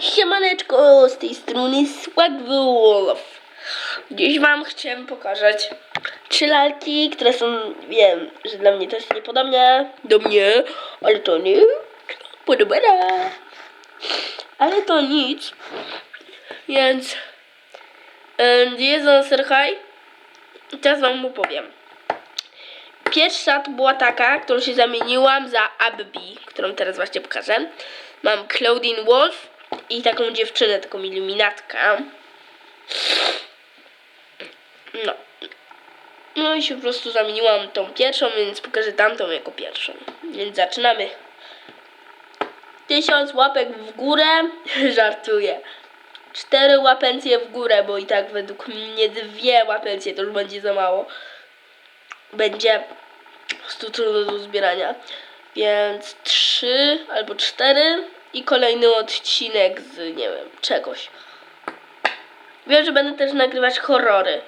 Siemaneczko, z tej strony Swagwolf. Dziś wam chciałem pokazać trzy lalki, które są, wiem, że dla mnie to jest niepodobne do mnie, ale to nie podoba. Ale to nic. Więc jedzą serhaj i teraz wam opowiem. Pierwsza to była taka, którą się zamieniłam za Abby, którą teraz właśnie pokażę. Mam Claudine Wolf i taką dziewczynę, taką iluminatkę. No. No i się po prostu zamieniłam tą pierwszą, więc pokażę tamtą jako pierwszą. Więc zaczynamy. Tysiąc łapek w górę. Żartuję. Cztery łapencje w górę, bo i tak według mnie dwie łapencje to już będzie za mało. Będzie po prostu trudno do zbierania. Więc trzy albo cztery i kolejny odcinek z nie wiem, czegoś. Wiem, że będę też nagrywać horrory.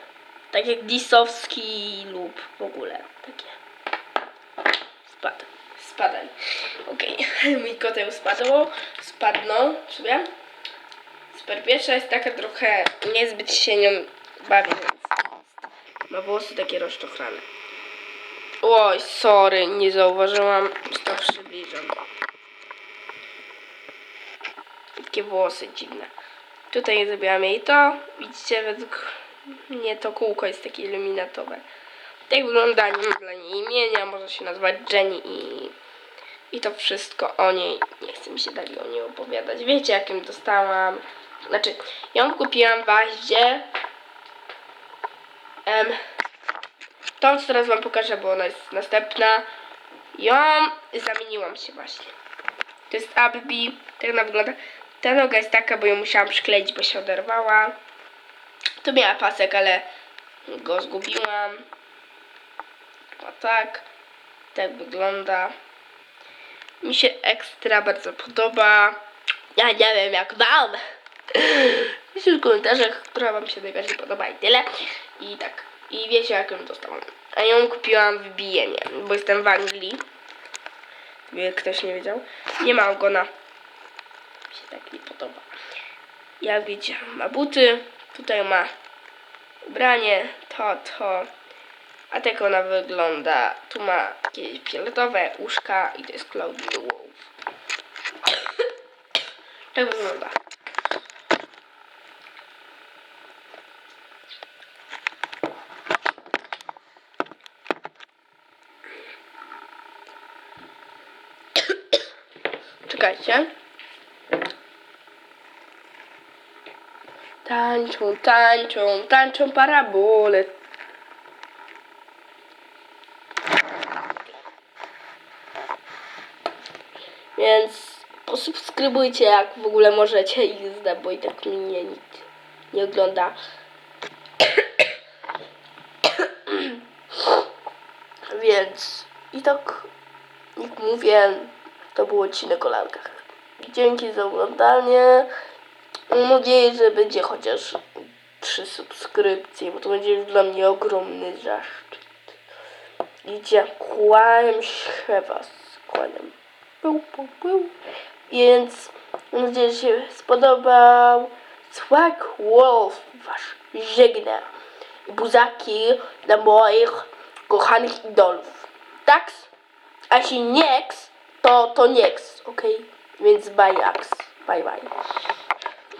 Tak jak Disowski lub w ogóle takie. Spadł. Spadaj. Okej. Mój koteł spadł. Spadną sobie. Super. Pierwsza jest taka trochę niezbyt się nią bawię. Więc ma włosy takie rozczochrane. Oj, sorry, nie zauważyłam. To przybliżam. Takie włosy dziwne. Tutaj zrobiłam jej to. Widzicie, według mnie to kółko jest takie iluminatowe. Tak wygląda, nie dla niej imienia, może się nazywać Jenny i, i to wszystko o niej. Nie chcę mi się dalej o niej opowiadać. Wiecie, jakim dostałam. Znaczy, ją kupiłam w Aździe. Em, to, co teraz wam pokażę, bo ona jest następna. Ją zamieniłam się właśnie. To jest Abby. Tak ona wygląda. Ta noga jest taka, bo ją musiałam przykleić, bo się oderwała. Tu miała pasek, ale go zgubiłam. A tak. Tak wygląda. Mi się ekstra bardzo podoba. Ja nie wiem jak wam. Piszcie w komentarzach, która wam się najbardziej podoba i tyle. I tak. I wiecie jak ją dostałam. A ją kupiłam w Bijenie, bo jestem w Anglii. Gdyby ktoś nie wiedział. Nie ma ogona. Tak nie podoba. Jak widzicie, ma buty. Tutaj ma ubranie. To, to. A tak ona wygląda. Tu ma jakieś fioletowe uszka i to jest Claudine Wolf. tak wygląda. Czekajcie. Tańczą, tańczą, tańczą parabole. Więc posubskrybujcie jak w ogóle możecie zda, bo i tak mnie nie ogląda. Więc i tak jak mówię, to był odcinek o lalkach. Dzięki za oglądanie. Mam nadzieję, że będzie chociaż trzy subskrypcje, bo to będzie już dla mnie ogromny zaszczyt. I kłaniam się was. Kłaniam. Pył, pył, pył. Więc mam nadzieję, że się spodobał. Swag Wolf wasz żegna. Buzaki dla moich kochanych idolów. Tak? A jeśli nie, to to nie, okej? Więc bye, Ax. Bye, bye.